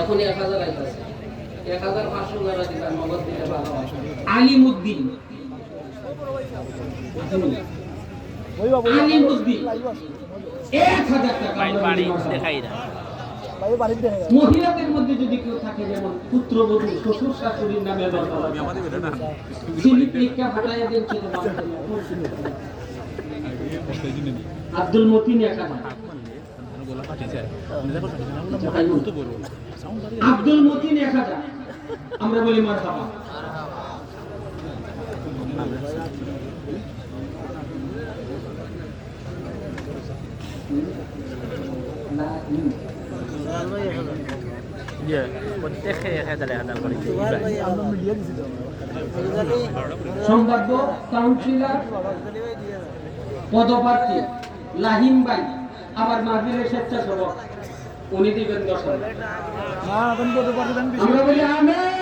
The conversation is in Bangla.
এখন এক হাজার আইতেছে এক হাজার পাঁচশো যারা দিবেন নগদ দিলে ভালো আলিমুদ্দিন। আলিমুদ্দিন। এক হাজার টাকা আমরা বাড়ি বিনিময় করব। দেখাই না। মহিলাদের মধ্যে যদি কেউ থাকে যেমন পুত্রবধূ শ্বশুর শাশুড়ির নামে। আব্দুল মতিন একা আব্দুল মতিন এক হাজার। আমরা বলি মার বাবা সম্ভাব্য কাউন্সিলর পদপ্রার্থী লাহিম ভাই আবার মাহফিলের স্বেচ্ছাসেবক উনি দিবেন হাজার। আমরা বলি আমেন